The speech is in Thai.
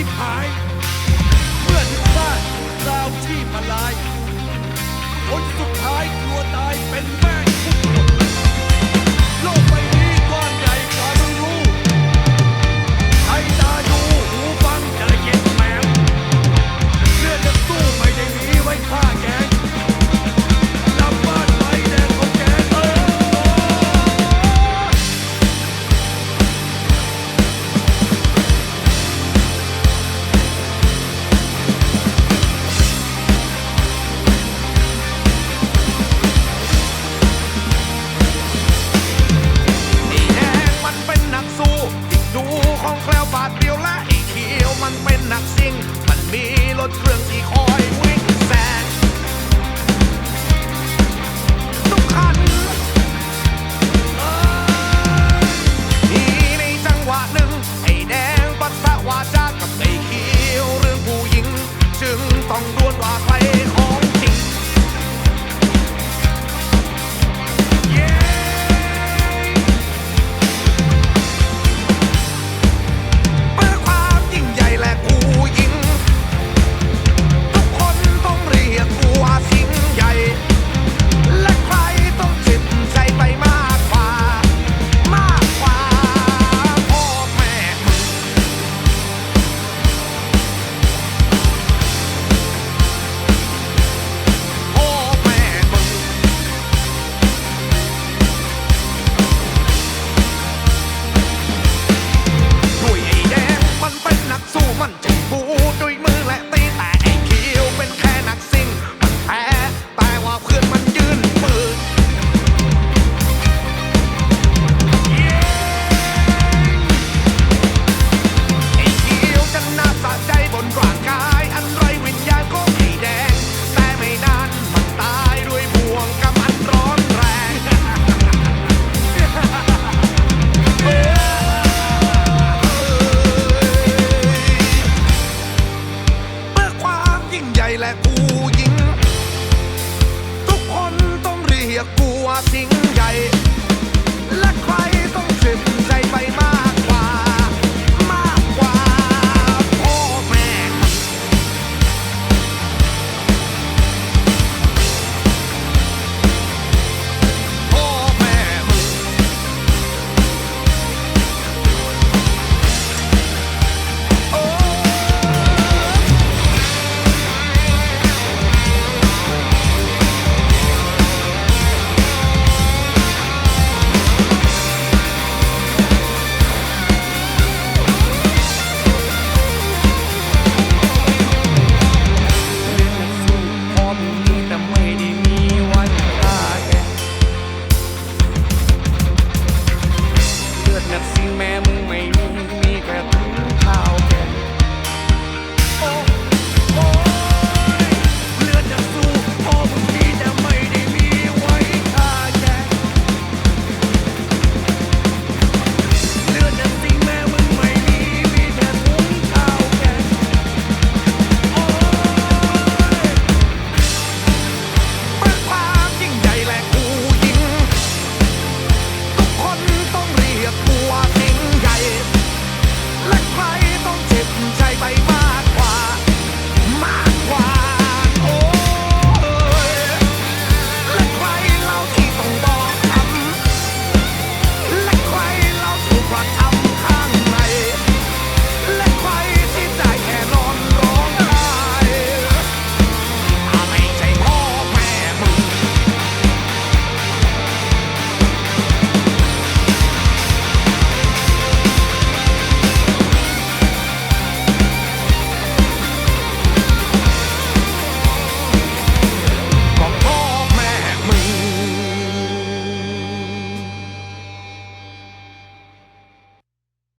ิบหาย เมื่อถึงบ้านราวที่มาลาย คนสุดท้ายกลัวตายเป็นแม่ London. Boy. แต่กูยิง ทุกคนต้องเรียกกูว่าสิง Nothing, man, we may need.